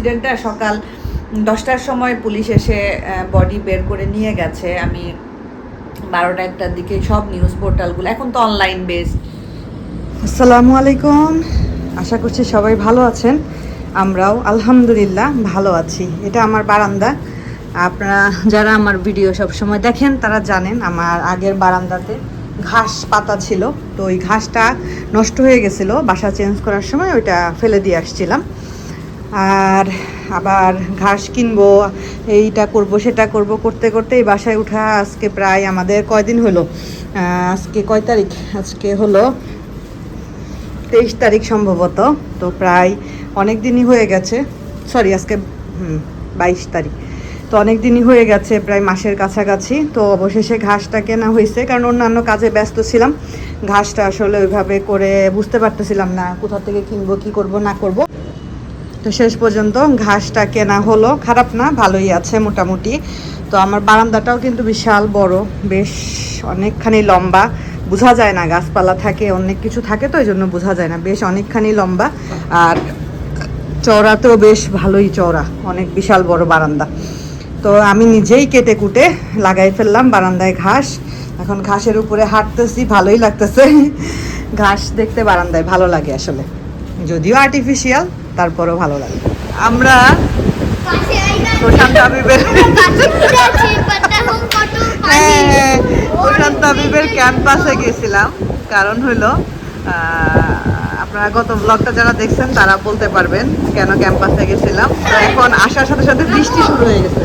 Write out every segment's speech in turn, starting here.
ইনসিডেন্টটা সকাল দশটার সময় পুলিশ এসে বডি বের করে নিয়ে গেছে। আমি বারোটা একটার দিকে সব নিউজ পোর্টালগুলো এখন তো অনলাইন বেসড আসসালামু আলাইকুম। আশা করছি সবাই ভালো আছেন। আমরাও আলহামদুলিল্লাহ ভালো আছি। এটা আমার বারান্দা। আপনারা যারা আমার ভিডিও সব সময় দেখেন, তারা জানেন আমার আগের বারান্দাতে ঘাস পাতা ছিল। তো ওই ঘাসটা নষ্ট হয়ে গেছিল। বাসা চেঞ্জ করার সময় ওইটা ফেলে দিয়ে আসছিলাম। আর আবার ঘাস কিনবো, এইটা করব, সেটা করব, করতে করতে এই বাসায় উঠা আজকে প্রায় আমাদের কয়দিন হলো? আজকে কয় তারিখ? আজকে হলো তেইশ তারিখ সম্ভবত। তো প্রায় অনেক দিনই হয়ে গেছে। সরি আজকে, হুম, বাইশ তারিখ। তো অনেক দিনই হয়ে গেছে, প্রায় মাসের কাছাকাছি। তো অবশেষে ঘাসটা কেনা হয়েছে, কারণ অন্যান্য কাজে ব্যস্ত ছিলাম। ঘাসটা আসলে ওইভাবে করে বুঝতে পারতেছিলাম না, কোথা থেকে কিনবো, কি করব, না করব। তো শেষ পর্যন্ত ঘাসটা কেনা হলো। খারাপ না, ভালোই আছে মোটামুটি। তো আমার বারান্দাটাও কিন্তু বিশাল বড়, বেশ অনেকখানি লম্বা। বোঝা যায় না গাছপালা থাকে, অনেক কিছু থাকে তো এই জন্য বোঝা যায় না। বেশ অনেকখানি লম্বা আর চওড়াতেও বেশ ভালোই চওড়া, অনেক বিশাল বড় বারান্দা। তো আমি নিজেই কেটে কুটে লাগাই ফেললাম বারান্দায় ঘাস। এখন ঘাসের উপরে হাঁটতেছি, ভালোই লাগতেছে। ঘাস দেখতে বারান্দায়, ভালো লাগে আসলে। যদিও আর্টিফিশিয়াল তারপরেও ভালো লাগে। আমরা প্রশান্ত আবিবের হ্যাঁ, প্রশান্ত আবিবের ক্যাম্পাসে গেছিলাম। কারণ হলো আপনারা গত ব্লগটা যারা দেখছেন তারা বলতে পারবেন কেন ক্যাম্পাসে গেছিলাম। তো এখন আসার সাথে সাথে বৃষ্টি শুরু হয়ে গেছে।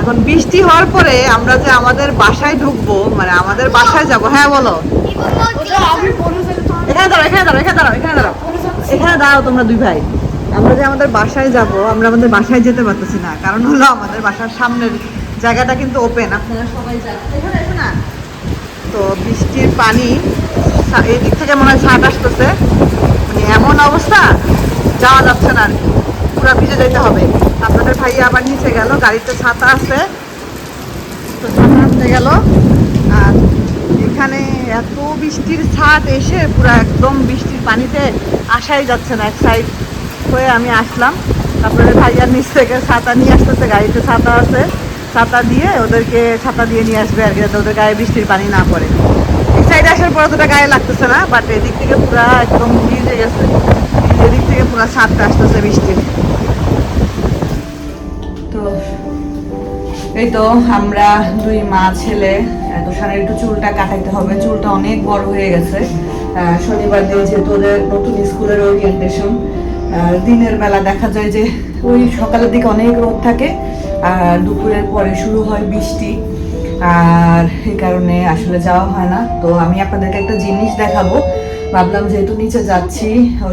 এখন বৃষ্টি হওয়ার পরে আমরা যে আমাদের বাসায় ঢুকবো মানে আমাদের বাসায় যাব হ্যাঁ বলো। এখানে দাঁড়াও এখানে দাঁড়াও এখানে দাঁড়াও এখানে দাঁড়াও। এখানে দাঁড়াও তোমরা দুই ভাই। আমরা যে আমাদের বাসায় যাব, আমরা আমাদের বাসায় যেতে পারতেছি না। কারণ হলো আমাদের বাসার সামনের জায়গাটা কিন্তু ওপেন আপনারা সবাই এসো না। তো বৃষ্টির পানি এই দিক থেকে মনে হয় ছাদ আসতেছে। মানে এমন অবস্থা, যাওয়া যাচ্ছে না আর কি। পুরো ভিজে যেতে হবে। আপনাদের ভাইয়া আবার নিচে গেল, গাড়িতে ছাতা আছে। তো ছাতা আসতে গেল। আর এখানে এত বৃষ্টির ছাদ এসে পুরো একদম বৃষ্টির পানিতে আসাই যাচ্ছে না এক সাইড হয়ে আমি আসলাম। তারপরে ভাইয়ার নিচ থেকে ছাতা নিয়ে আসতেছে, গাড়িতে ছাতা আছে। ছাতা দিয়ে ওদেরকে ছাতা দিয়ে নিয়ে আসবে আর কি, যাতে ওদের গায়ে বৃষ্টির পানি না পড়ে। এই সাইডে আসার পর অতটা গায়ে লাগতেছে না বাট এদিক থেকে পুরো একদম ভিজে গেছে। এদিক থেকে পুরো ছাদটা আসতেছে বৃষ্টির। তো এই তো আমরা দুই মা ছেলে তুষারের একটু চুলটা কাটাইতে হবে। চুলটা অনেক বড় হয়ে গেছে। শনিবার দিন যেহেতু ওদের নতুন স্কুলের ওরিয়েন্টেশন দিনের বেলা দেখা যায় যে ওই সকালের দিকে অনেক রোদ থাকে, আর দুপুরের পরে শুরু হয় বৃষ্টি, আর এই কারণে আসলে যাওয়া হয় না। তো আমি আপনাদেরকে একটা জিনিস দেখাবো। ভাবলাম যেহেতু নিচে যাচ্ছি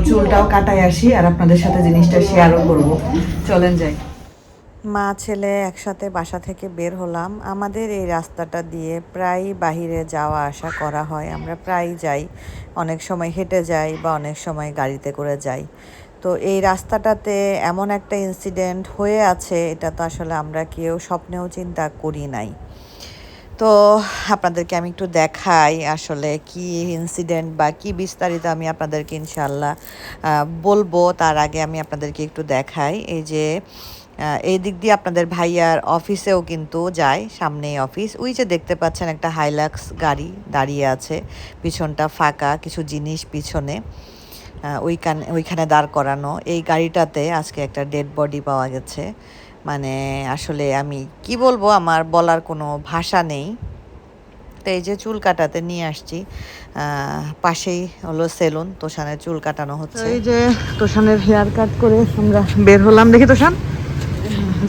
চুলটাও কাটাই আসি, আর আপনাদের সাথে জিনিসটা শেয়ারও করব। চলেন যাই। মা, ছেলে একসাথে বাসা থেকে বের হলাম। আমাদের এই রাস্তাটা দিয়ে প্রায় বাহিরে যাওয়া আসা করা হয়। আমরা প্রায় যাই। অনেক সময় হেঁটে যাই বা অনেক সময় গাড়িতে করে যাই। তো এই রাস্তাটাতে এমন একটা ইনসিডেন্ট হয়ে আছে, এটা তো আসলে আমরা কেউ স্বপ্নেও চিন্তা করি নাই। তো আপনাদেরকে আমি একটু দেখাই আসলে কি ইনসিডেন্ট বা কি বিস্তারিত আমি আপনাদেরকে ইনশাল্লাহ বলব। তার আগে আমি আপনাদেরকে একটু দেখাই, এই যে এই দিক দিয়ে আপনাদের ভাইয়ার অফিসেও কিন্তু যায়, সামনেই অফিস। ওই যে দেখতে পাচ্ছেন একটা হাইলাক্স গাড়ি দাঁড়িয়ে আছে, পিছনটা ফাঁকা, কিছু জিনিস পিছনে। ওইখানে ওইখানে দাঁড় করানো। এই গাড়িটাতে আজকে একটা ডেড বডি পাওয়া গেছে। মানে আসলে আমি কি বলব, আমার বলার কোনো ভাষা নেই। তো এই যে চুল কাটাতে নিয়ে আসছি। পাশেই হলো সেলুন তোষানের চুল কাটানো হচ্ছে। এই যে তোষানের হেয়ার কাট করে আমরা বের হলাম। দেখি তোষান?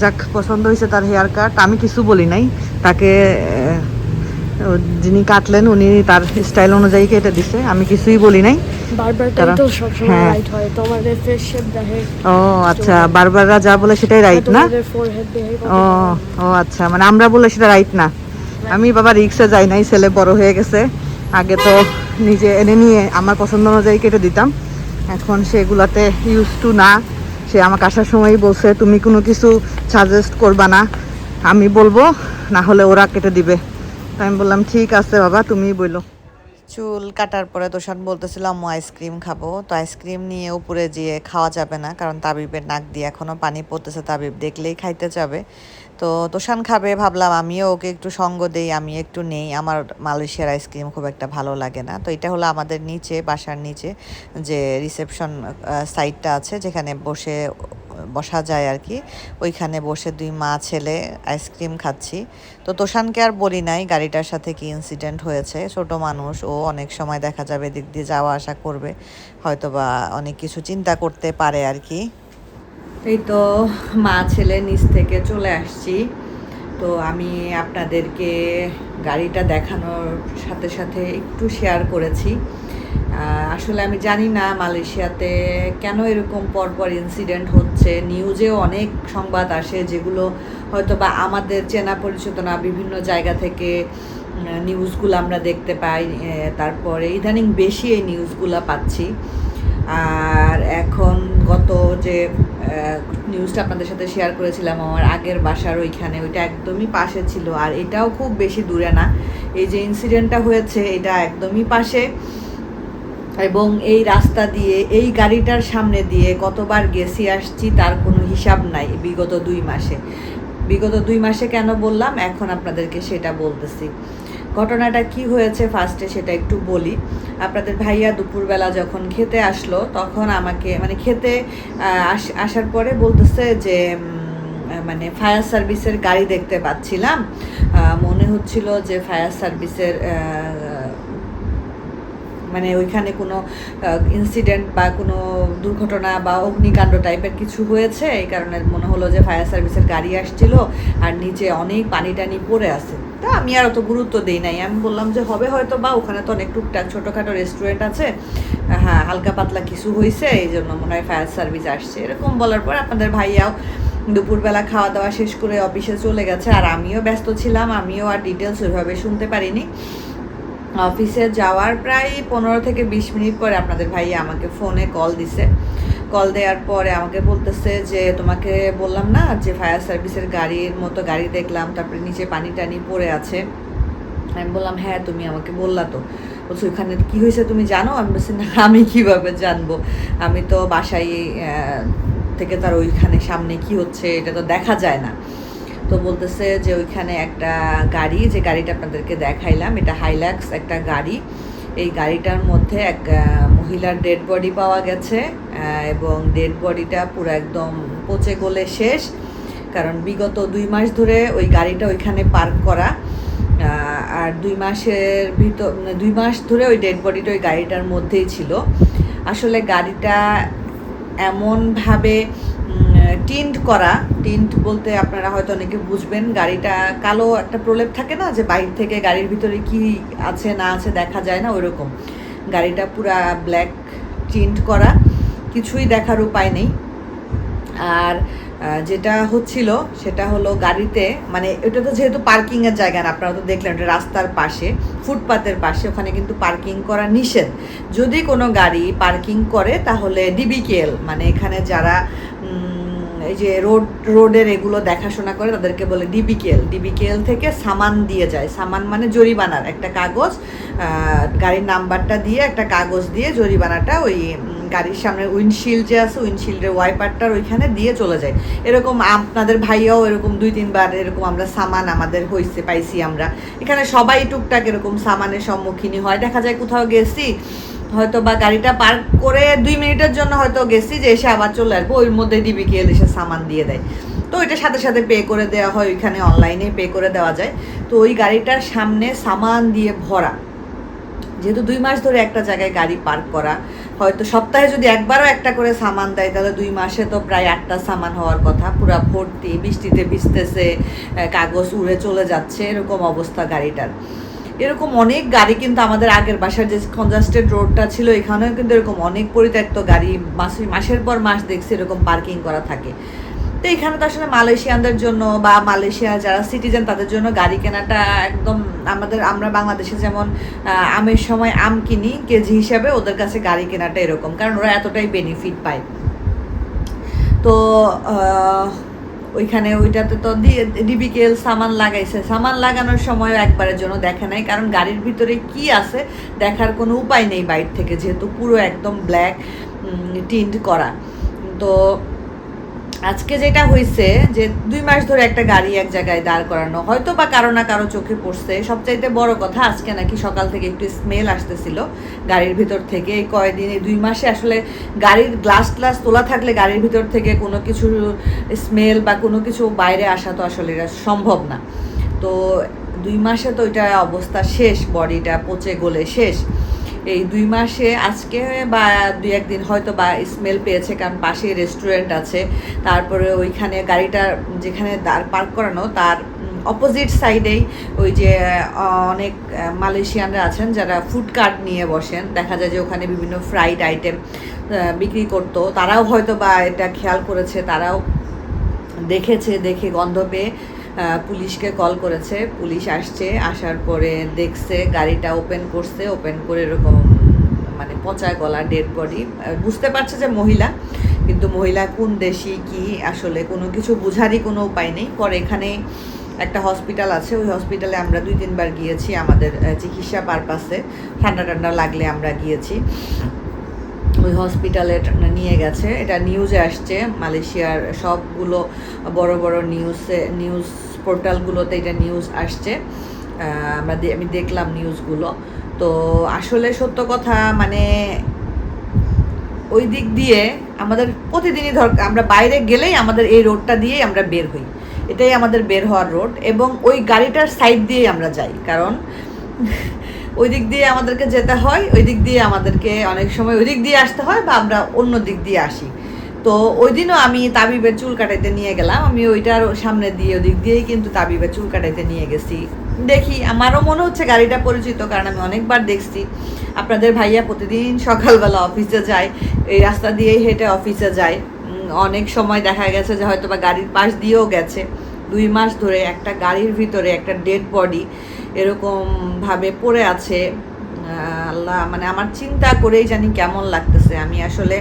যাক, পছন্দ হয়েছে তার হেয়ার কাট আমি কিছু বলি নাই। তাকে যিনি কাটলেন, উনি তার স্টাইল অনুযায়ী কেটে দিছে। আমি কিছুই বলি নাই। বারবারটাই তো সবসময় হ্যাঁ। রাইট হয়। তোমাদের ফেস শেপ দেখে ও আচ্ছা বারবাররা যা বলে সেটাই রাইট না? তোমাদের ফোরহেড দেখে কত ও ও আচ্ছা মানে আমরা বলে সেটা রাইট না। আমি বাবা রিক্সে যাই নাই ছেলে বড় হয়ে গেছে। আগে তো নিজে এনে নিয়ে আমার পছন্দ অনুযায়ী কেটে দিতাম। এখন সেগুলাতে ইউজ টু না। সে আমাকে আসার সময়ই বলছে তুমি কোনো কিছু সাজেস্ট করবা না। আমি বলব না হলে ওরা কেটে দিবে। তো আমি বললাম ঠিক আছে বাবা তুমি বলল চুল কাটার পরে তোষান বলতেছিল আইসক্রিম খাব। তো আইসক্রিম নিয়ে উপরে যেয়ে খাওয়া যাবে না, কারণ তাবিবের নাক দিয়ে এখনও পানি পড়তেছে, তাবিব দেখলেই খাইতে যাবে। তো তোষান খাবে, ভাবলাম আমিও ওকে একটু সঙ্গ দেই, আমি একটু নেই, আমার মালয়েশিয়ার আইসক্রিম খুব একটা ভালো লাগে না। তো এটা হলো আমাদের নিচে, বাসার নিচে যে রিসেপশন সাইডটা আছে, যেখানে বসে বসা যায় আর কি। ওইখানে বসে দুই মা ছেলে আইসক্রিম খাচ্ছি। তো তোষানকে আর বলি নাই, গাড়িটার সাথে কি ইনসিডেন্ট হয়েছে? ছোট মানুষ, ও অনেক সময় দেখা যাবে দিক দিয়ে যাওয়া আসা করবে। হয়তো বা অনেক কিছু চিন্তা করতে পারে আর কি। এই তো মা ছেলে নিচ থেকে চলে আসছি। তো আমি আপনাদেরকে গাড়িটা দেখানোর সাথে সাথে একটু শেয়ার করেছি। আসলে আমি জানি না মালয়েশিয়াতে কেন এরকম পরপর ইনসিডেন্ট হচ্ছে। নিউজেও অনেক সংবাদ আসে যেগুলো হয়তো বা আমাদের চেনা পরিচিত না, বিভিন্ন জায়গা থেকে নিউজগুলো আমরা দেখতে পাই তারপরে ইদানিং বেশি এই নিউজগুলো পাচ্ছি। আর এখন গত যে নিউজটা আপনাদের সাথে শেয়ার করেছিলাম, আমার আগের বাসার ওইখানে, ওইটা একদমই পাশে ছিল। আর এটাও খুব বেশি দূরে না। এই যে ইনসিডেন্টটা হয়েছে, এটা একদমই পাশে। এবং এই রাস্তা দিয়ে, এই গাড়িটার সামনে দিয়ে কতবার গেছি আসছি তার কোনো হিসাব নাই বিগত দুই মাসে। বিগত দুই মাসে কেন বললাম? এখন আপনাদেরকে সেটা বলতেছি। ঘটনাটা কি হয়েছে ফার্স্টে সেটা একটু বলি। আপনাদের ভাইয়া দুপুরবেলা যখন খেতে আসলো, তখন আমাকে মানে খেতে আস- আসার পরে বলতেছে যে মানে ফায়ার সার্ভিসের গাড়ি দেখতে পাচ্ছিলাম। মনে হচ্ছিল যে ফায়ার সার্ভিসের মানে ওইখানে কোনো ইনসিডেন্ট বা কোনো দুর্ঘটনা বা অগ্নিকাণ্ড টাইপের কিছু হয়েছে? এই কারণে মনে হলো যে ফায়ার সার্ভিসের গাড়ি আসছিল আর নিচে অনেক পানি টানি পড়ে আছে। তা আমি আর অত গুরুত্ব দিই নাই। আমি বললাম যে হবে হয়তো বা, ওখানে তো অনেক টুকটাক ছোটোখাটো রেস্টুরেন্ট আছে। হ্যাঁ হালকা পাতলা কিছু হয়েছে এই জন্য মনে হয় ফায়ার সার্ভিস আসছে। এরকম বলার পর আপনাদের ভাইয়াও দুপুরবেলা খাওয়া দাওয়া শেষ করে অফিসে চলে গেছে। আর আমিও ব্যস্ত ছিলাম, আমিও আর ডিটেলস ওইভাবে শুনতে পারিনি। অফিসে যাওয়ার প্রায় পনেরো থেকে বিশ মিনিট পরে আপনাদের ভাই আমাকে ফোনে কল দিছে। কল দেওয়ার পরে আমাকে বলতেছে যে, তোমাকে বললাম না যে, ফায়ার সার্ভিসের গাড়ির মতো গাড়ি দেখলাম, তারপরে নিচে পানি টানি পড়ে আছে। আমি বললাম হ্যাঁ তুমি আমাকে বললা তো। বলছো ওখানে কি হয়েছে তুমি জানো? আমি বলছি, না, আমি কীভাবে জানব? আমি তো বাসায় থেকে তার ওইখানে সামনে কি হচ্ছে, এটা তো দেখা যায় না। তো বলতেছে যে ওইখানে একটা গাড়ি, যে গাড়িটা আপনাদেরকে দেখাইলাম, এটা হাইলাক্স একটা গাড়ি। এই গাড়িটার মধ্যে এক মহিলার ডেড বডি পাওয়া গেছে এবং ডেড বডিটা পুরো একদম পচে গলে শেষ। কারণ বিগত দুই মাস ধরে ওই গাড়িটা ওইখানে পার্ক করা। আর দুই মাসের ভিতর মানে দুই মাস ধরে ওই ডেড বডিটা ওই গাড়িটার মধ্যেই ছিল। আসলে গাড়িটা এমনভাবে টিন্ট করা। টিন্ট বলতে আপনারা হয়তো অনেকে বুঝবেন, গাড়িটা কালো একটা প্রলেপ থাকে না, যে বাইর থেকে গাড়ির ভিতরে কি আছে না আছে দেখা যায় না, ওইরকম। গাড়িটা পুরা ব্ল্যাক টিন্ট করা, কিছুই দেখার উপায় নেই। আর যেটা হচ্ছিল, সেটা হলো গাড়িতে মানে এটা তো যেহেতু পার্কিংয়ের জায়গা না, আপনারা তো দেখলেন এটা রাস্তার পাশে, ফুটপাতের পাশে, ওখানে কিন্তু পার্কিং করা নিষেধ। যদি কোনো গাড়ি পার্কিং করে, তাহলে ডিবিকেএল মানে এখানে যারা এই যে রোড, রোডের এগুলো দেখাশোনা করে তাদেরকে বলে ডিবিকেএল। ডিবিকেএল থেকে সামান দিয়ে যায়। সামান মানে জরিমানার একটা কাগজ গাড়ির নাম্বারটা দিয়ে একটা কাগজ দিয়ে জরিমানাটা ওই গাড়ির সামনে উইন্ডশিল্ড যে আছে, উইন্ডশিল্ডের ওয়াইপারটার ওইখানে দিয়ে চলে যায়। এরকম আপনাদের ভাইয়াও এরকম দুই, তিনবার এরকম আমরা সামান আমাদের হয়েছে পাইছি আমরা। এখানে সবাই টুকটাক এরকম সামানের সম্মুখীনই হয়। দেখা যায় কোথাও গেছি হয়তো বা গাড়িটা পার্ক করে দুই মিনিটের জন্য হয়তো গেছি যে এসে আবার চলে আসব, ওর মধ্যে ডিবিকেএল এসে সামান দিয়ে দেয়। তো ওইটা সাথে সাথে পে করে দেওয়া হয়, ওইখানে অনলাইনে পে করে দেওয়া যায়। তো ওই গাড়িটার সামনে সামান দিয়ে ভরা। যেহেতু দুই মাস ধরে একটা জায়গায় গাড়ি পার্ক করা, হয়তো সপ্তাহে যদি একবারও একটা করে সামান দেয়, তাহলে দুই মাসে তো প্রায় আটটা সামান হওয়ার কথা। পুরা ভর্তি, বৃষ্টিতে ভিজতেছে কাগজ উড়ে চলে যাচ্ছে, এরকম অবস্থা গাড়িটার। এরকম অনেক গাড়ি কিন্তু আমাদের আগের বাসার যে কনজাস্টেড রোডটা ছিল, এখানেও কিন্তু এরকম অনেক পরিত্যক্ত গাড়ি মাসে, মাসের পর মাস দেখছি এরকম পার্কিং করা থাকে। তো এখানে তো আসলে মালয়েশিয়ানদের জন্য বা মালয়েশিয়া যারা সিটিজেন তাদের জন্য গাড়ি কেনাটা একদম আমাদের, আমরা বাংলাদেশে যেমন আমের সময় আম কিনি, কেজি হিসাবে ওদের কাছে গাড়ি কেনাটা এরকম, কারণ ওরা এতটাই বেনিফিট পায়। তো ওইখানে ওইটাতে তো ডিবিকেল সামান লাগাইছে। সামান লাগানোর সময় একবারের জন্য দেখে নাই, কারণ গাড়ির ভিতরে কি আছে দেখার কোনো উপায় নেই বাইর থেকে, যেহেতু পুরো একদম ব্ল্যাক টিন্ট করা। তো আজকে যেটা হয়েছে যে দুই মাস ধরে একটা গাড়ি এক জায়গায় দাঁড় করানো, হয়তো বা কারও না কারও চোখে পড়ছে। সবচাইতে বড় কথা, আজকে নাকি সকাল থেকে একটু স্মেল আসতেছিল গাড়ির ভিতর থেকে। এই কয়দিন, এই দুই মাসে আসলে গাড়ির গ্লাস গ্লাস তোলা থাকলে গাড়ির ভিতর থেকে কোনো কিছু স্মেল বা কোনো কিছু বাইরে আসা তো আসলে এটা সম্ভব না। তো দুই মাসে তো এটা অবস্থা শেষ, বডিটা পচে গলে শেষ। এই দুই মাসে আজকে বা দুই একদিন হয়তো বা স্মেল পেয়েছে, কারণ পাশে রেস্টুরেন্ট আছে। তারপরে ওইখানে গাড়িটা যেখানে দাঁড় পার্ক করানো, তার অপোজিট সাইডেই ওই যে অনেক মালয়েশিয়ানরা আছেন যারা ফুড কার্ট নিয়ে বসেন। দেখা যায় যে ওখানে বিভিন্ন ফ্রাইড আইটেম বিক্রি করতো। তারাও হয়তো বা এটা খেয়াল করেছে, তারাও দেখেছে, দেখে গন্ধ পেয়ে পুলিশকে কল করেছে, পুলিশ আসছে, আসার পরে দেখছে গাড়িটা ওপেন করছে ওপেন করে এরকম মানে পচা গলা ডেড বডি বুঝতে পারছে যে মহিলা, কিন্তু মহিলা কোন দেশি, কি, আসলে কোনো কিছু বোঝারই কোনো উপায় নেই। পরে এখানে একটা হসপিটাল আছে, ওই হসপিটালে আমরা দুই তিনবার গিয়েছি আমাদের চিকিৎসা পারপাসে ঠান্ডা ঠান্ডা লাগলে আমরা গিয়েছি। ওই হসপিটালে নিয়ে গেছে। এটা নিউজে আসছে, মালয়েশিয়ার সবগুলো বড় বড় নিউজে নিউজ পোর্টালগুলোতে এটা নিউজ আসছে। আমরা আমি দেখলাম নিউজগুলো তো আসলে সত্য কথা মানে ওই দিক দিয়ে আমাদের প্রতিদিনই ধর, আমরা বাইরে গেলেই আমাদের এই রোডটা দিয়েই আমরা বের হই। এটাই আমাদের বের হওয়ার রোড এবং ওই গাড়িটার সাইড দিয়েই আমরা যাই। কারণ ওই দিক দিয়ে আমাদেরকে যেতে হয়, ওই দিক দিয়ে আমাদেরকে অনেক সময় ওই দিক দিয়ে আসতে হয় বা আমরা অন্য দিক দিয়ে আসি। তো ওই দিনও আমি তাবিবের চুল কাটাইতে নিয়ে গেলাম। আমি ওইটার সামনে দিয়ে ওদিক দিয়েই কিন্তু তাবিবের চুল কাটাইতে নিয়ে গেছি। দেখি, আমারও মনে হচ্ছে গাড়িটা পরিচিত, কারণ আমি অনেকবার দেখছি। আপনাদের ভাইয়া প্রতিদিন সকালবেলা অফিসে যায়, এই রাস্তা দিয়েই হেঁটে অফিসে যায়। অনেক সময় দেখা গেছে যে হয়তো বা গাড়ির পাশ দিয়েও গেছে। দুই মাস ধরে একটা গাড়ির ভিতরে একটা ডেড বডি এরকম ভাবে পড়ে আছে। আল্লাহ মানে আমার চিন্তা করেই জানি কেমন লাগতেছে। আমি আসলে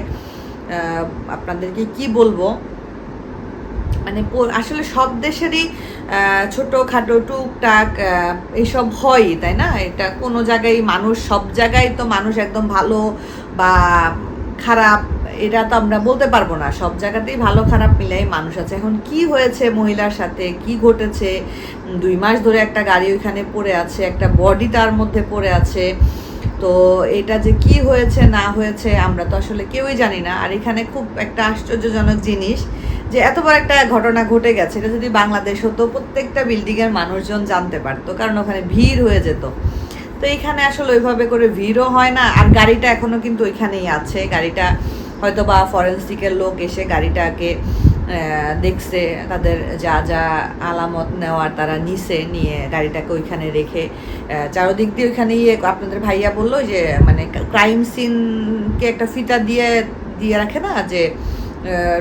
আপনাদেরকে কি বলব? মানে আসলে সব দেশেরই ছোটোখাটো টুকটাক এইসব হয়ই তাই না? এটা কোনো জায়গায় মানুষ, সব জায়গায় তো মানুষ একদম ভালো বা খারাপ, এটা তো আমরা বলতে পারব না। সব জায়গাতেই ভালো খারাপ মিলাই মানুষ আছে। এখন কি হয়েছে মহিলার সাথে? কি ঘটেছে? দুই মাস ধরে একটা গাড়ি ওইখানে পড়ে আছে, একটা বডি তার মধ্যে পড়ে আছে। তো এটা যে কি হয়েছে, না হয়েছে, আমরা তো আসলে কেউই জানি না। আর এখানে খুব একটা আশ্চর্যজনক জিনিস যে এত বড় একটা ঘটনা ঘটে গেছে। এটা যদি বাংলাদেশ হতো, প্রত্যেকটা বিল্ডিংয়ের মানুষজন জানতে পারতো, কারণ ওখানে ভিড় হয়ে যেত। তো এখানে আসলে ওইভাবে করে ভিড়ও হয় না। আর গাড়িটা এখনও কিন্তু ওইখানেই আছে। গাড়িটা হয়তো বা ফরেন্সিকের লোক এসে গাড়িটাকে দেখছে তাদের যা যা আলামত নেওয়ার তারা নিছে, নিয়ে গাড়িটাকে ওইখানে রেখে চারোদিক দিয়ে ওইখানে ইয়ে আপনাদের ভাইয়া বলল যে মানে ক্রাইম সিনকে একটা ফিতা দিয়ে দিয়ে রাখে না, যে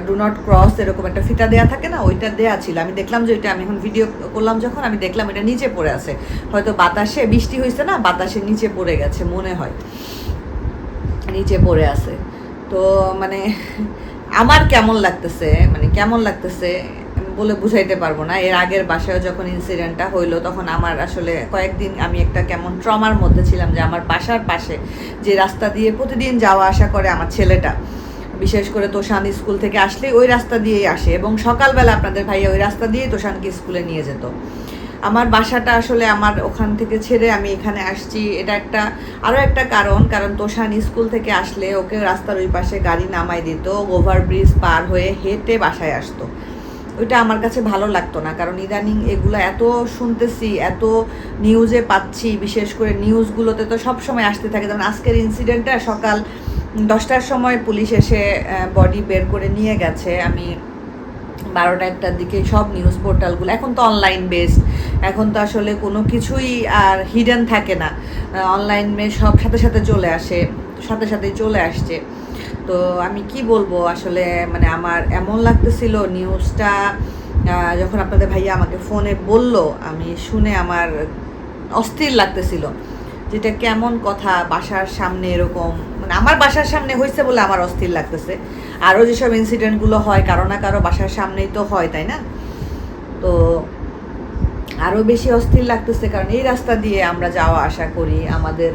ডু নট ক্রস এরকম একটা ফিতা দেয়া থাকে না, ওইটা দেয়া ছিল। আমি দেখলাম যে ওইটা, আমি এখন ভিডিও করলাম যখন, আমি দেখলাম এটা নিচে পড়ে আছে। হয়তো বাতাসে, বৃষ্টি হয়েছে না, বাতাসে নিচে পড়ে গেছে, মনে হয়। নিচে পড়ে আছে। তো মানে আমার কেমন লাগতেছে মানে কেমন লাগতেছে বলে বুঝাইতে পারব না। এর আগের বাসায় যখন ইনসিডেন্টটা হইল, তখন আমার আসলে কয়েকদিন আমি একটা কেমন ট্রমার মধ্যে ছিলাম যে আমার বাসার পাশে যে রাস্তা দিয়ে প্রতিদিন যাওয়া আসা করে আমার ছেলেটা, বিশেষ করে তোষান স্কুল থেকে আসলে ওই রাস্তা দিয়েই আসে এবং সকালবেলা আপনাদের ভাইয়া ওই রাস্তা দিয়েই তোষানকে স্কুলে নিয়ে যেত। আমার বাসাটা আসলে আমার ওখান থেকে ছেড়ে আমি এখানে আসছি। এটা একটা আরও একটা কারণ কারণ তোষান স্কুল থেকে আসলে ওকে রাস্তার ওই পাশে গাড়ি নামাই দিত ওভার ব্রিজ পার হয়ে হেঁটে বাসায় আসতো। ওইটা আমার কাছে ভালো লাগতো না, কারণ ইদানিং এগুলো এত শুনতেছি, এত নিউজে পাচ্ছি, বিশেষ করে নিউজগুলোতে তো সব সময় আসতে থাকে। যেমন আজকের ইনসিডেন্টটা সকাল দশটার সময় পুলিশ এসে বডি বের করে নিয়ে গেছে। আমি বারোটা একটার দিকে সব নিউজ পোর্টালগুলো এখন তো অনলাইন বেসড এখন তো আসলে কোনো কিছুই আর হিডেন থাকে না। অনলাইনে সব সাথে সাথে চলে আসে, সাথে সাথেই চলে আসছে। তো আমি কি বলব আসলে মানে আমার এমন লাগতেছিল নিউজটা যখন আপনাদের ভাইয়া আমাকে ফোনে বলল, আমি শুনে আমার অস্থির লাগতেছিল। যেটা কেমন কথা, বাসার সামনে এরকম মানে আমার বাসার সামনে হয়েছে বলে আমার অস্থির লাগতেছে। আরও যেসব ইনসিডেন্টগুলো হয়, কারও না কারও বাসার সামনেই তো হয়, তাই না? তো আরও বেশি অস্থির লাগতেছে, কারণ এই রাস্তা দিয়ে আমরা যাওয়া আসা করি, আমাদের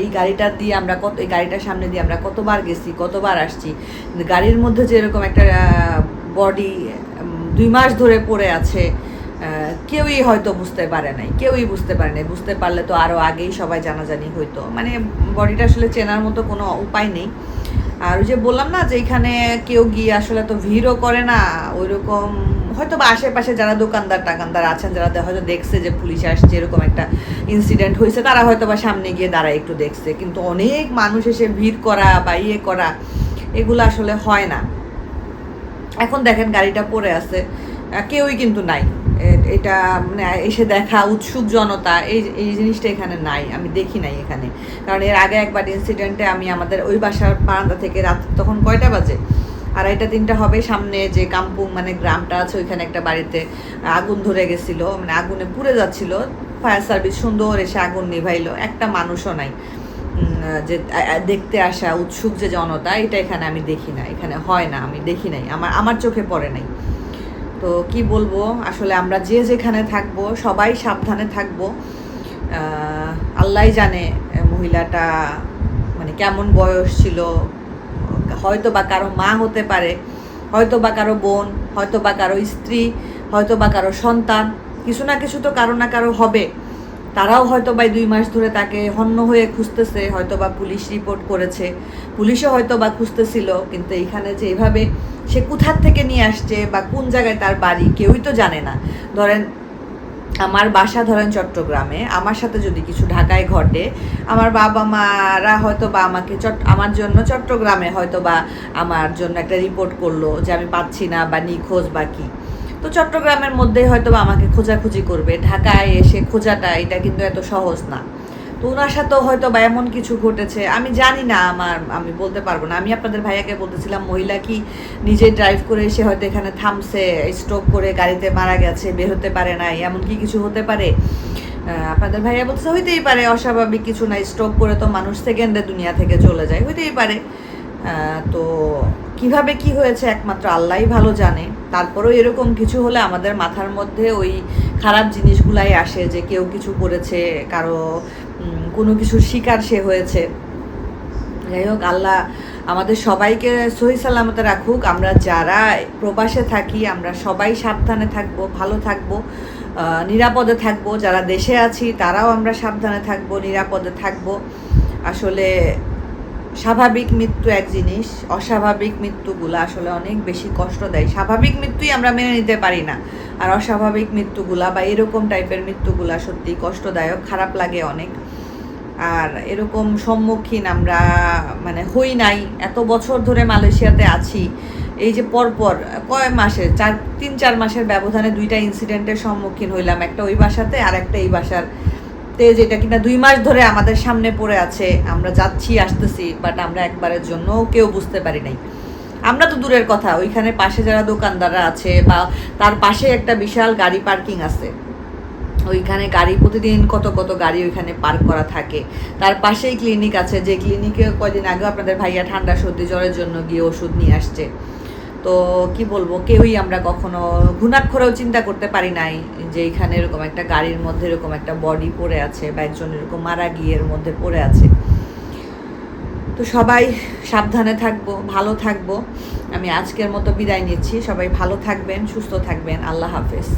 এই গাড়িটা দিয়ে আমরা কত, এই গাড়িটার সামনে দিয়ে আমরা কতবার গেছি, কতবার আসছি, গাড়ির মধ্যে যে এরকম একটা বডি দুই মাস ধরে পড়ে আছে কেউই হয়তো বুঝতে পারে নাই, কেউই বুঝতে পারে নাই। বুঝতে পারলে তো আরও আগেই সবাই জানাজানি হইতো। মানে বডিটা আসলে চেনার মতো কোনো উপায় নেই। আর ওই যে বললাম না যে এখানে কেউ গিয়ে আসলে তো ভিড়ও করে না, ওইরকম হয়তো বা আশেপাশে যারা দোকানদার টাকানদার আছেন, যারা হয়তো দেখছে যে পুলিশ আসছে, এরকম একটা ইনসিডেন্ট হয়েছে, তারা হয়তো বা সামনে গিয়ে দাঁড়ায় একটু দেখছে। কিন্তু অনেক মানুষ এসে ভিড় করা বা ইয়ে করা, এগুলো আসলে হয় না। এখন দেখেন গাড়িটা পড়ে আছে কেউই কিন্তু নাই। এটা মানে এসে দেখা, উৎসুক জনতা, এই এই জিনিসটা এখানে নাই, আমি দেখি নাই এখানে। কারণ এর আগে একবার ইনসিডেন্টে আমি আমাদের ওই বাসার বারান্দা থেকে রাত তখন কয়টা বাজে? আড়াইটা, তিনটা হবে, সামনে যে কাম্পুং মানে গ্রামটা আছে, ওইখানে একটা বাড়িতে আগুন ধরে গেছিল মানে আগুনে পুড়ে যাচ্ছিল। ফায়ার সার্ভিস সুন্দর, এসে আগুন নিভাইলো, একটা মানুষও নাই। যে দেখতে আসা উৎসুক যে জনতা, এটা এখানে আমি দেখি না, এখানে হয় না, আমি দেখি নাই, আমার আমার চোখে পড়ে নাই। তো কি বলব, আসলে আমরা যে যেখানে থাকব, সবাই সাবধানে থাকব। আল্লাহ জানে মহিলাটা মানে কেমন বয়স ছিল। হয়তো বা কারও মা হতে পারে হয়তো বা কারও বোন হয়তো বা কারও স্ত্রী হয়তো বা কারও সন্তান। কিছু না কিছু তো কারও না কারও হবে। তারাও হয়তো বা দুই মাস ধরে তাকে হন্য হয়ে খুঁজতেছে হয়তো বা পুলিশ রিপোর্ট করেছে। পুলিশও হয়তো বা খুঁজতেছিল, কিন্তু এখানে যে এভাবে সে কোথার থেকে নিয়ে আসছে বা কোন জায়গায় তার বাড়ি কেউই তো জানে না। ধরেন, আমার বাসা ধরেন চট্টগ্রামে, আমার সাথে যদি কিছু ঢাকায় ঘটে, আমার বাবা মারা হয়তো বা আমাকে চট, আমার জন্য চট্টগ্রামে হয়তো বা আমার জন্য একটা রিপোর্ট করল যে আমি পাচ্ছি না বা নিখোঁজ বা কি। তো চট্টগ্রামের মধ্যেই হয়তো আমাকে খোঁজাখুঁজি করবে। ঢাকায় এসে খোঁজাটা, এটা কিন্তু এত সহজ না। তো ওনার সাথেও হয়তো বা এমন কিছু ঘটেছে, আমি জানি না আমার, আমি বলতে পারব না। আমি আপনাদের ভাইয়াকে বলতেছিলাম, মহিলা কি নিজে ড্রাইভ করে এসে হয়তো এখানে থামছে স্ট্রোক করে গাড়িতে মারা গেছে, বের হতে পারে নাই, এমন কি কিছু হতে পারে? আপনাদের ভাইয়া বলছে হইতেই পারে, অস্বাভাবিক কিছু না স্ট্রোক করে তো মানুষ সেকেন্ডে দুনিয়া থেকে চলে যায়, হইতেই পারে। তো কীভাবে কি হয়েছে একমাত্র আল্লাহই ভালো জানে। তারপরেও এরকম কিছু হলে আমাদের মাথার মধ্যে ওই খারাপ জিনিসগুলাই আসে যে কেউ কিছু করেছে, কারও কোনো কিছুর শিকার সে হয়েছে। যাই হোক, আল্লাহ আমাদের সবাইকে সহি সালামতে রাখুক। আমরা যারা প্রবাসে থাকি, আমরা সবাই সাবধানে থাকব, ভালো থাকব নিরাপদে থাকব। যারা দেশে আছি, তারাও আমরা সাবধানে থাকব, নিরাপদে থাকব। আসলে স্বাভাবিক মৃত্যু এক জিনিস, অস্বাভাবিক মৃত্যুগুলো আসলে অনেক বেশি কষ্ট দেয়। স্বাভাবিক মৃত্যুই আমরা মেনে নিতে পারি না। আর অস্বাভাবিক মৃত্যুগুলা বা এরকম টাইপের মৃত্যুগুলা সত্যি কষ্টদায়ক, খারাপ লাগে অনেক। আর এরকম সম্মুখীন আমরা মানে হই নাই, এত বছর ধরে মালয়েশিয়াতে আছি, এই যে পরপর কয় মাসে, চার, তিন, চার মাসের ব্যবধানে দুইটা ইনসিডেন্টের সম্মুখীন হইলাম, একটা ওই বাসাতে আর একটা এই বাসার তে যেটা কিনা দুই মাস ধরে আমাদের সামনে পড়ে আছে। আমরা যাচ্ছি, আসতেছি বাট আমরা একবারের জন্য কেউ বুঝতে পারি নাই। আমরা তো দূরের কথা, ওইখানে পাশে যারা দোকানদাররা আছে বা তার পাশে একটা বিশাল গাড়ি পার্কিং আছে। ওইখানে গাড়ি প্রতিদিন কত কত গাড়ি ওইখানে পার্ক করা থাকে। তার পাশেই ক্লিনিক আছে, যে ক্লিনিকে কয়দিন আগেও আপনাদের ভাইয়া ঠান্ডা সর্দি, জ্বরের জন্য গিয়ে ওষুধ নিয়ে আসছে। তো কি বলব, কেউই আমরা কখনো ঘুণাক্ষরেও চিন্তা করতে পারি নাই যে এখানে এরকম একটা গাড়ির মধ্যে এরকম একটা বডি পড়ে আছে বা একজন এরকম মারা গিয়ে এর মধ্যে পড়ে আছে। তো সবাই সাবধানে থাকব, ভালো থাকব। আমি আজকের মতো বিদায় নিচ্ছি। সবাই ভালো থাকবেন, সুস্থ থাকবেন। আল্লাহ হাফেজ।